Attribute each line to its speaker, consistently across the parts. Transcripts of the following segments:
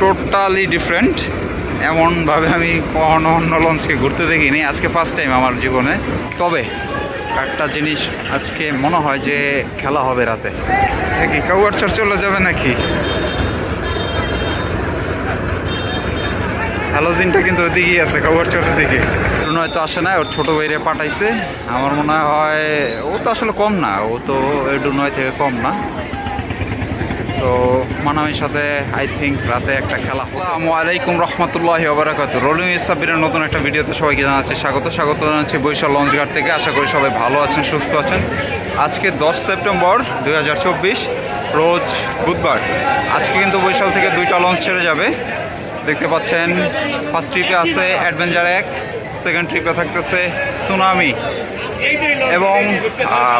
Speaker 1: Totally different এমনভাবে আমি কখনো অন্য লঞ্চকে ঘুরতে দেখিনি। আজকে ফার্স্ট টাইম আমার জীবনে। তবে একটা জিনিস আজকে মনে হয় যে খেলা হবে রাতে। দেখি নাকি কাউয়ারচর চলে যাবে নাকি? হ্যালোজিনটা কিন্তু ওইদিকেই আছে কাউয়ারচরের দিকে। রুন হয়তো আসে না, ওর ছোটো বাইরে পাঠাইছে। আমার মনে হয় ও তো আসলে কম না, ও তো ডুনয় থেকে কম না। তো মানামির সাথে আই থিঙ্ক রাতে একটা খেলা। আসসালামু আলাইকুম রহমতুল্লাহ ওবরাকাত রোলিং ইসাবিরের নতুন একটা ভিডিওতে সবাইকে জানাচ্ছি স্বাগত। স্বাগত জানাচ্ছি বৈশাল লঞ্চঘাট থেকে। আশা করি সবাই ভালো আছেন, সুস্থ আছেন। আজকে দশ সেপ্টেম্বর দু হাজার চব্বিশ, রোজ বুধবার। আজকে কিন্তু বৈশাল থেকে দুইটা লঞ্চ ছেড়ে যাবে। দেখতে পাচ্ছেন ফার্স্ট ট্রিপে আছে অ্যাডভেঞ্চার এক সেকেন্ড ট্রিপে থাকতেছে সুনামি। এবং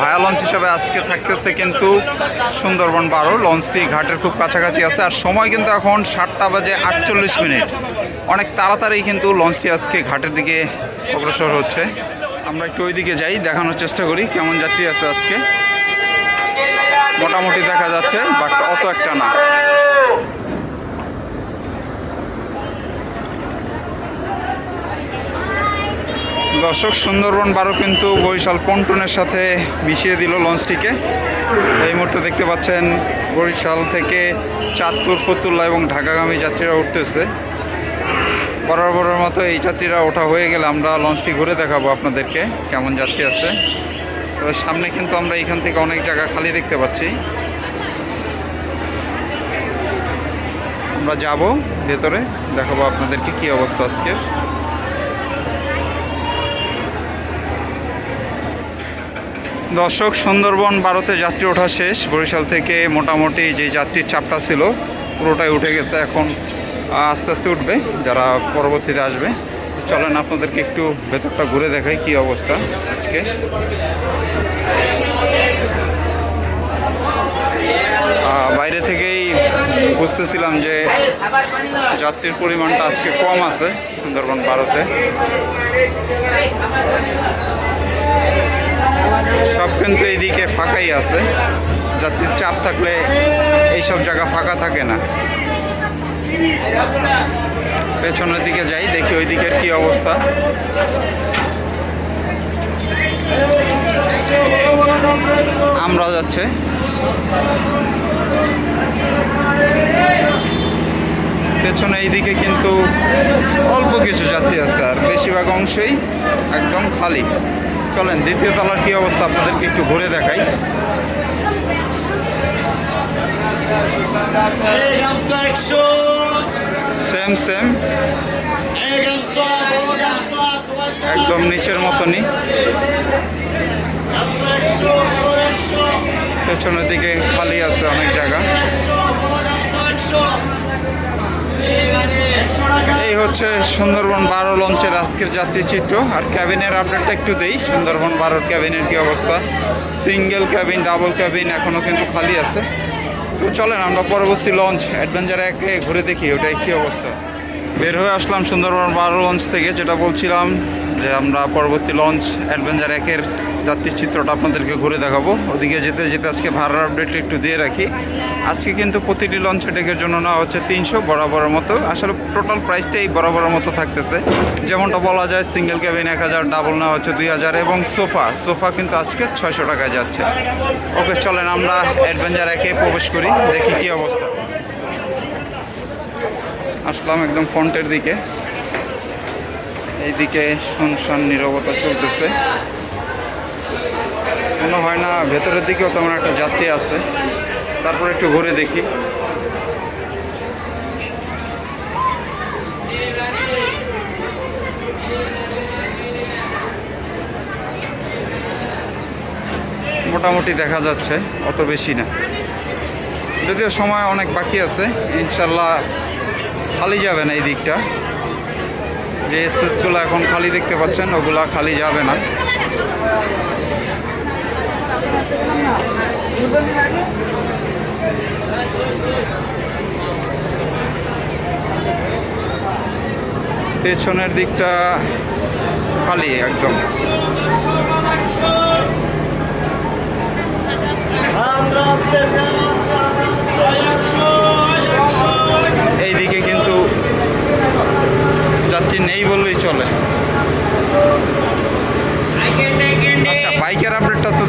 Speaker 1: ভায়া লঞ্চ হিসাবে আজকে থাকতেছে কিন্তু সুন্দরবন বারো। লঞ্চটি ঘাটের খুব কাছাকাছি আছে আর সময় কিন্তু এখন সাতটা বাজে আটচল্লিশ মিনিট। অনেক তাড়াতাড়ি কিন্তু লঞ্চটি আজকে ঘাটের দিকে অগ্রসর হচ্ছে। আমরা একটু ওই দিকে যাই, দেখানোর চেষ্টা করি কেমন যাত্রী আছে আজকে। মোটামুটি দেখা যাচ্ছে, বাট অত একটা না। দর্শক, সুন্দরবন বারো কিন্তু বরিশাল পন্টনের সাথে মিশিয়ে দিল লঞ্চটিকে। এই মুহূর্তে দেখতে পাচ্ছেন বরিশাল থেকে চাঁদপুর, ফতুল্লা এবং ঢাকাগামী যাত্রীরা উঠতেছে। বরাবরের মতো এই যাত্রীরা ওঠা হয়ে গেলে আমরা লঞ্চটি ঘুরে দেখাবো আপনাদেরকে, কেমন যাত্রী আছে। তবে সামনে কিন্তু আমরা এখান থেকে অনেক জায়গা খালি দেখতে পাচ্ছি। আমরা যাব ভেতরে, দেখাবো আপনাদেরকে কি অবস্থা আজকে দর্শক, সুন্দরবন বারোতে যাত্রী ওঠা শেষ। বরিশাল থেকে মোটামুটি যে যাত্রীর চাপটা ছিল, পুরোটাই উঠে গেছে এখন। আস্তে আস্তে উঠবে, যারা পরবর্তীতে আসবে। চলেন আপনাদেরকে একটু ভেতরটা ঘুরে দেখাই কি অবস্থা আজকে। বাইরে থেকেই বুঝতেছিলাম যে যাত্রীর পরিমাণটা আজকে কম আছে সুন্দরবন বারোতে। সব কিন্তু এইদিকে ফাঁকাই আছে। যাত্রীর চাপ থাকলে এইসব জায়গা ফাঁকা থাকে না। পেছনের দিকে যাই, দেখি ওই দিকের কি অবস্থা। আমরা যাচ্ছে। পেছনে এইদিকে কিন্তু অল্প কিছু যাত্রী আছে, আর বেশিরভাগ অংশই একদম খালি। চলেন, দ্বিতীয় তলার কি অবস্থা আপনাদেরকে একটু ঘুরে দেখাই। সেম সেম একদম নিচের মতনই। পেছনের দিকে খালি আছে অনেক জায়গা। এই হচ্ছে সুন্দরবন বারো লঞ্চের আজকের যাত্রী চিত্র। আর ক্যাবিনের আপডেটটা একটু দেই। সুন্দরবন বারোর ক্যাবিনের কি অবস্থা? সিঙ্গেল ক্যাবিন ডাবল ক্যাবিন এখনও কিন্তু খালি আছে। তো চলেন, আমরা পরবর্তী লঞ্চ অ্যাডভেঞ্চার একে ঘুরে দেখি, ওটাই কী অবস্থা। বের হয়ে আসলাম সুন্দরবন বারো লঞ্চ থেকে, যেটা বলছিলাম যে আমরা পরবর্তী লঞ্চ অ্যাডভেঞ্চার একের যাত্রীর চিত্রটা আপনাদেরকে ঘুরে দেখাবো। ওদিকে যেতে যেতে আজকে ভাড়ার আপডেট একটু দিয়ে রাখি। আজকে কিন্তু প্রতিটি লঞ্চ ডেকের জন্য নেওয়া হচ্ছে তিনশো বরাবরের মতো। আসলে টোটাল প্রাইসটাই বরাবরের মতো থাকতেছে। যেমনটা বলা যায় সিঙ্গেল ক্যাবিন এক হাজার ডাবল নেওয়া হচ্ছে দুই হাজার এবং সোফা সোফা কিন্তু আজকে ছয়শো টাকায় যাচ্ছে। ওকে, চলেন আমরা অ্যাডভেঞ্চার একে প্রবেশ করি, দেখি কি অবস্থা। আসলাম একদম ফ্রন্টের দিকে। এইদিকে শুনশান নীরবতা চলতেছে। মনে হয় না, ভেতরের দিকেও তেমন একটা যাত্রী আছে। তারপর একটু ঘুরে দেখি। মোটামুটি দেখা যাচ্ছে, অত বেশি না। যদিও সময় অনেক বাকি আছে, ইনশাল্লাহ খালি যাবে না এই দিকটা। যে স্পেসগুলো এখন খালি দেখতে পাচ্ছেন, ওগুলা খালি যাবে না। পেছনের দিকটা খালি একদম। এইদিকে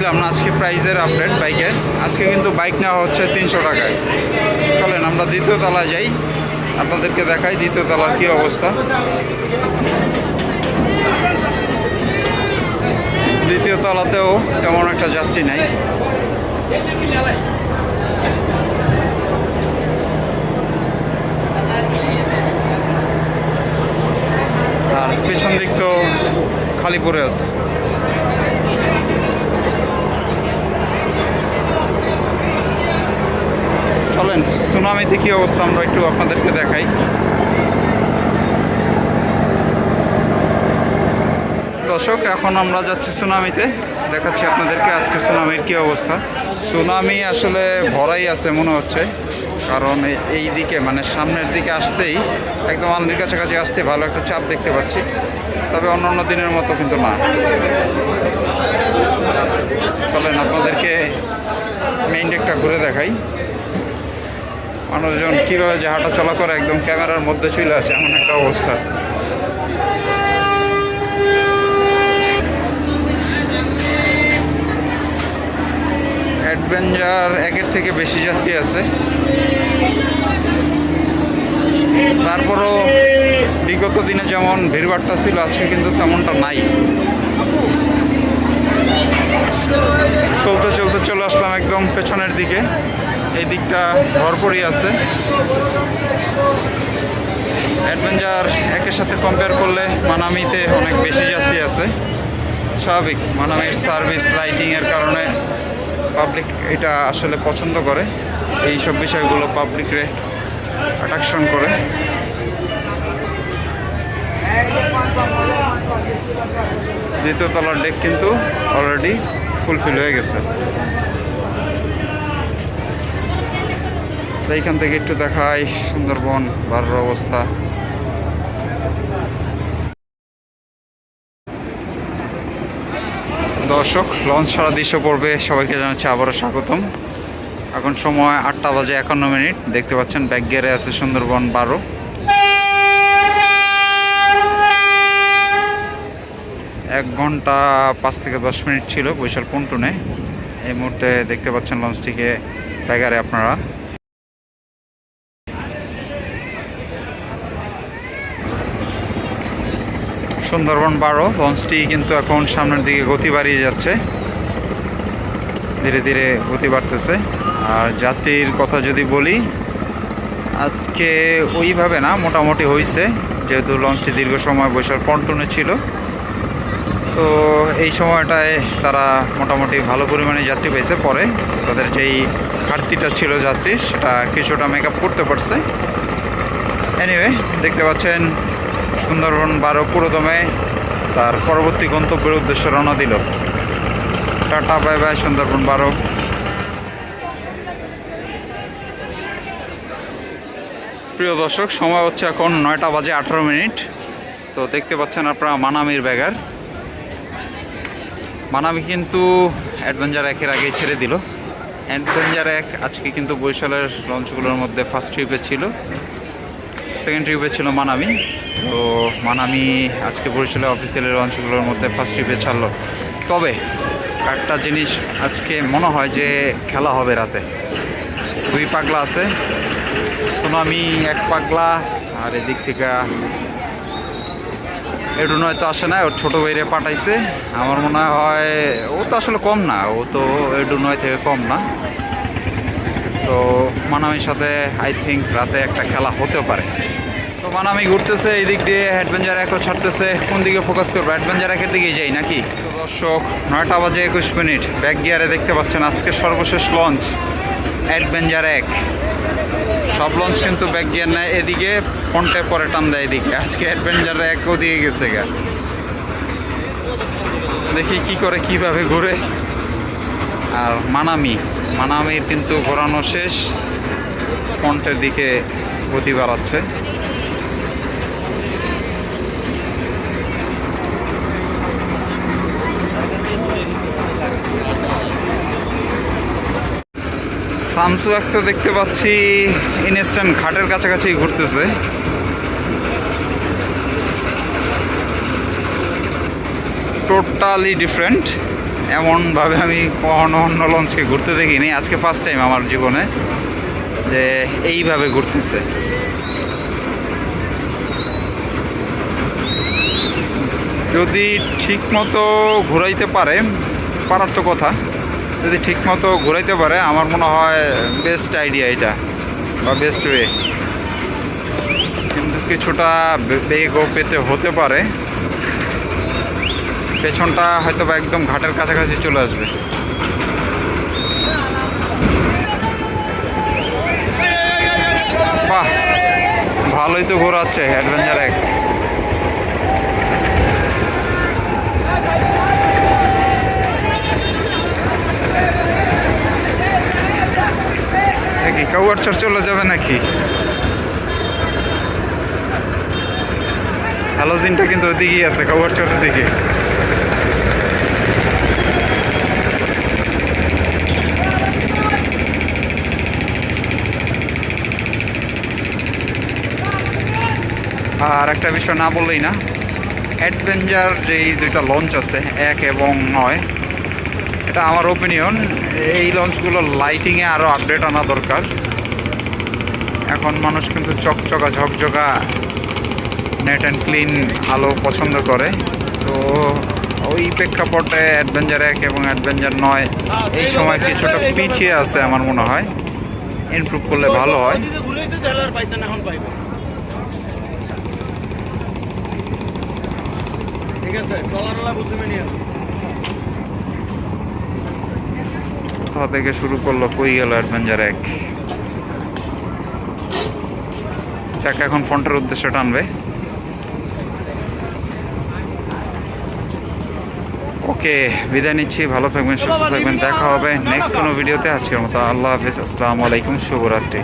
Speaker 1: বলছিলাম না, আজকে প্রাইজের আপডেট বাইকের। আজকে কিন্তু বাইক নেওয়া হচ্ছে তিনশো টাকায়। চলেন, আমরা দ্বিতীয় তলায় যাই। আপনাদেরকে দেখাই দ্বিতীয় তলার কী অবস্থা। দ্বিতীয় তলাতেও তেমন একটা যাত্রী নাই। আর পেছন দিক তো খালি পড়ে আছে চলেন সুনামিতে কি অবস্থা? আমরা একটু আপনাদেরকে দেখাই। দর্শক, এখন আমরা যাচ্ছি সুনামিতে। দেখাচ্ছি আপনাদেরকে আজকে সুনামির কী অবস্থা। সুনামি আসলে ভরাই আছে মনে হচ্ছে। কারণ এই দিকে মানে সামনের দিকে আসতেই একদম আলনির কাছাকাছি আসতে ভালো একটা চাপ দেখতে পাচ্ছি। তবে অন্য অন্য দিনের মতো কিন্তু না। চলেন আপনাদেরকে মেইন ডেকটা ঘুরে দেখাই। মানুষজন কীভাবে যে হাঁটা চলা করে একদম ক্যামেরার মধ্যে চলে আসে, এমন একটা অবস্থা। অ্যাডভেঞ্চার একের থেকে বেশি যাত্রী আছে। তারপরও বিগত দিনে যেমন ভিড়ভাট্টা ছিল, আজকে কিন্তু তেমনটা নাই। চলতে চলতে চলে আসলাম একদম পেছনের দিকে। এই দিকটা ভরপুরই আছে। অ্যাডভেঞ্চার একের সাথে কম্পেয়ার করলে মানামিতে অনেক বেশি যাত্রী আছে। স্বাভাবিক, মানামির সার্ভিস লাইটিংয়ের কারণে পাবলিক এটা আসলে পছন্দ করে। এই সব বিষয়গুলো পাবলিকরে অ্যাট্রাকশন করে। দ্বিতীয় তলার ডেক কিন্তু অলরেডি ফুলফিল হয়ে গেছে। তো এইখান থেকে একটু দেখাই সুন্দরবন, বাড়ার অবস্থা। দর্শক, লঞ্চ ছাড়া দৃশ্য পড়বে সবাইকে জানাচ্ছি আবারও স্বাগতম। এখন সময় আটটা বাজে একান্ন মিনিট। দেখতে পাচ্ছেন ব্যাক গিয়ারে আছে সুন্দরবন বারো। এক ঘণ্টা পাঁচ থেকে দশ মিনিট ছিল বৈশাল পন্টুনে। এই মুহূর্তে দেখতে পাচ্ছেন লঞ্চটিকে ব্যাগারে আপনারা। সুন্দরবন বারো লঞ্চটি কিন্তু এখন সামনের দিকে গতি বাড়িয়ে যাচ্ছে। ধীরে ধীরে গতি বাড়তেছে। আর যাত্রীর কথা যদি বলি, আজকে ওইভাবে না, মোটামুটি হয়েছে যেহেতু লঞ্চটি দীর্ঘ সময় বৈশাখ পন্টনে ছিল। তো এই সময়টায় তারা মোটামুটি ভালো পরিমাণে যাত্রী পেয়েছে। পরে তাদের যেই ঘাটতিটা ছিল যাত্রীর, সেটা কিছুটা মেক আপ করতে পারছে। এনিওয়ে দেখতে পাচ্ছেন সুন্দরবন বারো পুরোদমে তার পরবর্তী গন্তব্যের উদ্দেশ্যে রওনা দিল। টাটা, বাই বাই, সুন্দরবন বারো। প্রিয় দর্শক, সময় হচ্ছে এখন নয়টা বাজে আঠারো মিনিট। তো দেখতে পাচ্ছেন আপনারা মানামির ব্যাগার। মানামি কিন্তু অ্যাডভেঞ্চার একের আগেই ছেড়ে দিল। অ্যাডভেঞ্চার এক আজকে কিন্তু বরিশালের লঞ্চগুলোর মধ্যে ফার্স্ট ট্রিপে ছিল। সেকেন্ড ট্রিপে ছিল মানামি। তো মানামি আজকে বরিশালের অফিসিয়ালের অঞ্চলগুলোর মধ্যে ফার্স্ট ট্রিপে ছাড়লো। তবে একটা জিনিস আজকে মনে হয় যে খেলা হবে রাতে। দুই পাগলা আছে। সুনামি এক পাগলা, আর এদিক থেকে একটু নয়তো আসে না ওর ছোটো বাইরে পাঠাইছে। আমার মনে হয় ও তো আসলে কম না, ও তো একটু নয় থেকে কম না। তো মানামির সাথে আই থিঙ্ক রাতে একটা খেলা হতে পারে। তো মানামি ঘুরতেছে, এই দিক দিয়ে অ্যাডভেঞ্চার একও ছাড়তেছে। কোন দিকে ফোকাস করব? অ্যাডভেঞ্চার একের দিকেই যাই নাকি? দর্শক, নয়টা বাজে একুশ মিনিট। ব্যাক গিয়ারে দেখতে পাচ্ছেন, আজকে সর্বশেষ লঞ্চ অ্যাডভেঞ্চার এক। সব লঞ্চ কিন্তু ব্যাক গিয়ার নেয় এদিকে ফ্রন্টে পরে টান দেয় এদিকে। আজকে অ্যাডভেঞ্চার এক দিয়ে গেছে গা। দেখি কি করে, কীভাবে ঘুরে। আর মানামি, মানামির কিন্তু ঘোরানো শেষ। ফ্রন্টের দিকে গতি বাড়াচ্ছে। সামসু একটা দেখতে পাচ্ছি ইনস্ট্যান্ট ঘাটের কাছাকাছি ঘুরতেছে। টোটালি ডিফারেন্ট এমনভাবে আমি কখনো অন্য লঞ্চকে ঘুরতে দেখিনি। আজকে ফার্স্ট টাইম আমার জীবনে যে এইভাবে ঘুরতেছে। যদি ঠিক মতো ঘুরাইতে পারে, পারার তো কথা। যদি ঠিক মতো ঘুরাইতে পারে, আমার মনে হয় বেস্ট আইডিয়া এটা, বা বেস্ট ওয়ে কিন্তু কিছুটা বেগও পেতে হতে পারে। পেছনটা হয়তো বা একদম ঘাটের কাছাকাছি চলে আসবে। বাহ, ভালোই তো ঘোরাচ্ছে অ্যাডভেঞ্চার এক। নাকি কাউয়ারচর চলে যাবে নাকি? হ্যালোজিনটা কিন্তু ওদিকেই আছে কাউয়ারচরের দিকে। আর একটা বিষয় না বললেই না, অ্যাডভেঞ্চার যেই দুইটা লঞ্চ আছে, এক এবং নয়, এটা আমার ওপিনিয়ন এই লঞ্চগুলো লাইটিংয়ে আরও আপডেট আনা দরকার। এখন মানুষ কিন্তু চকচকা ঝকঝকা নেট অ্যান্ড ক্লিন আলো পছন্দ করে। তো ওই প্রেক্ষাপটে অ্যাডভেঞ্চার এক এবং অ্যাডভেঞ্চার নয় এই সময় কিছুটা পিছিয়ে আছে আমার মনে হয়। ইমপ্রুভ করলে ভালো হয়।
Speaker 2: ঠিক আছে
Speaker 1: কোথা থেকে শুরু করল কই গেল অ্যাডভেঞ্চার এক? তাকে এখন ফোনটার উদ্দেশ্যে টানবে। ওকে বিদায় নিচ্ছি ভালো থাকবেন সুস্থ থাকবেন দেখা হবে নেক্সট কোনো ভিডিওতে। আজকের মতো আল্লাহ হাফিজ আসসালামু আলাইকুম শুভরাত্রি।